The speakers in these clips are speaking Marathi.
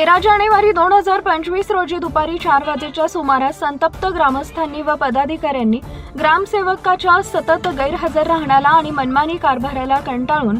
तेरा जानेवारी दोन हजार पंचवीस रोजी दुपारी चार वाजेच्या सुमारास संतप्त ग्रामस्थांनी व पदाधिकाऱ्यांनी ग्रामसेवकाच्या सतत गैरहजर राहण्याला आणि मनमानी कारभाराला कंटाळून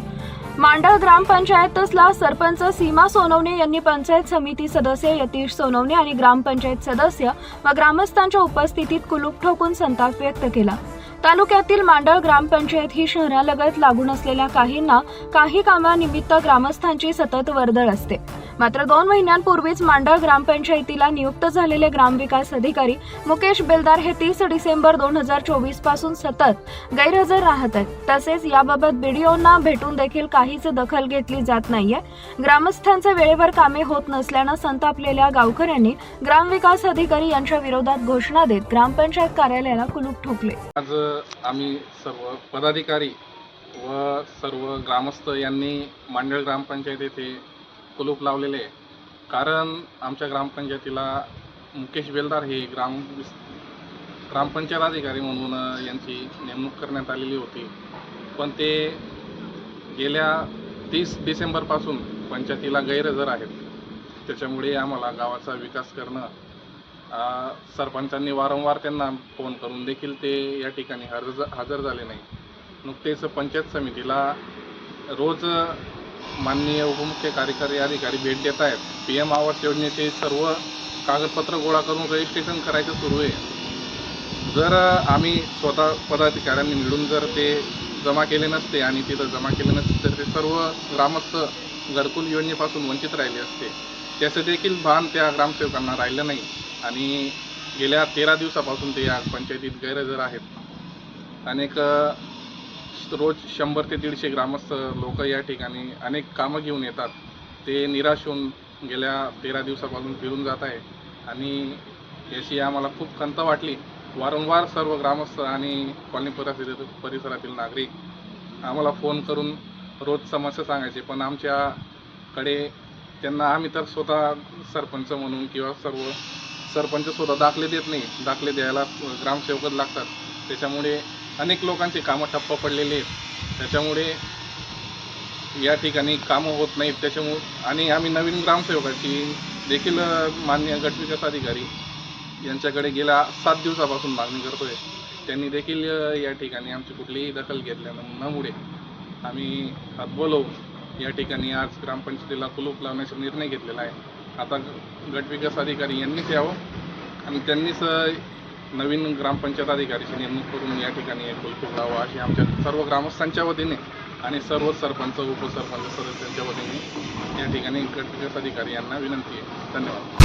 मांडळ ग्रामपंचायतला सरपंच सीमा सोनवणे यांनी पंचायत समिती सदस्य यतीश सोनवणे आणि ग्रामपंचायत सदस्य व ग्रामस्थांच्या उपस्थितीत कुलूप ठोकून संताप व्यक्त केला. तालुक्यातील मांडळ ग्रामपंचायत ही शहरालगत लागून असलेल्या काहींना काही कामानिमित्त ग्रामस्थांची सतत वर्दळ असते. मात्र दोन महिन्यांपूर्वीच मांडळ ग्रामपंचायतीला नियुक्त झालेले ग्रामविकास अधिकारी मुकेश बेलदार हे तीस डिसेंबर दोन हजार चोवीसपासून सतत गैरहजर राहत आहेत. तसेच याबाबत बीडीओंना भेटून देखील काहीच दखल घेतली जात नाहीये. ग्रामस्थांचे वेळेवर कामे होत नसल्यानं संतापलेल्या गावकऱ्यांनी ग्रामविकास अधिकारी यांच्या विरोधात घोषणा देत ग्रामपंचायत कार्यालयाला कुलूप ठोकले. आज आम्ही सर्व पदाधिकारी व सर्व ग्रामस्थ यांनी मांडळ ग्रामपंचायत येथे कुलूप लावलेले आहे. कारण आमच्या ग्रामपंचायतीला मुकेश बेलदार हे ग्राम ग्रामपंचायत अधिकारी म्हणून यांची नेमणूक करण्यात आलेली होती. पण ते गेल्या तीस डिसेंबरपासून पंचायतीला गैरहजर आहेत. त्याच्यामुळे आम्हाला गावाचा विकास करणं सरपंचांनी वारंवार त्यांना फोन करून देखील ते या ठिकाणी हजर हजर झाले नाही. नुकतेच पंचायत समितीला रोज माननीय उपमुख्य कार्यकारी अधिकारी भेट देत आहेत. पी एम आवास योजनेचे सर्व कागदपत्र गोळा करून रजिस्ट्रेशन करायचं सुरू आहे. जर आम्ही स्वतः पदाधिकाऱ्यांनी मिळून जर ते जमा केले नसते आणि तिथं जमा केले नसते तर ते सर्व ग्रामस्थ घरकुल योजनेपासून वंचित राहिले असते. त्याचं देखील भान त्या ग्रामसेवकांना राहिलं नाही. आणि गेल्या तेरा दिवसापासून ते या पंचायतीत गैरहजर आहेत. अनेक रोज शंभर ते दीडशे ग्रामस्थ लोक या ठिकाणी अनेक कामं घेऊन येतात. ते निराश होऊन गेल्या तेरा दिवसापासून फिरून जात आहे. आणि याची आम्हाला खूप खंत वाटली. वारंवार सर्व ग्रामस्थ आणि कॉलनी परिसरातील परिसरातील नागरिक आम्हाला फोन करून रोज समस्या सांगायचे. पण आमच्याकडे त्यांना आम्ही तर स्वतः सरपंच म्हणून किंवा सर्व सरपंच स्वतः दाखले देत नाही. दाखले द्यायला ग्रामसेवकच लागतात. त्याच्यामुळे अनेक लोकांची कामं ठप्प पडलेली आहेत. त्याच्यामुळे या ठिकाणी कामं होत नाहीत. त्याच्यामुळे आणि आम्ही नवीन ग्रामसेवकाची देखील मान्य गटविकास अधिकारी यांच्याकडे गेल्या सात दिवसापासून मागणी करतोय. त्यांनी देखील या ठिकाणी आमची कुठलीही दखल घेतल्यामुळे आम्ही हात बोलवून या ठिकाणी आज ग्रामपंचायतीला कुलूप लावण्याचा निर्णय घेतलेला आहे. आता गटविकास अधिकारी यांनीच यावं आणि त्यांनीच नवीन ग्रामपंचायत अधिकारीची नेमणूक करून या ठिकाणी एक बैठक लावा अशी आमच्या सर्व ग्रामस्थांच्या वतीने आणि सर्व सरपंच उपसरपंच सदस्यांच्या वतीने या ठिकाणी गटविकास अधिकारी यांना विनंती आहे. धन्यवाद.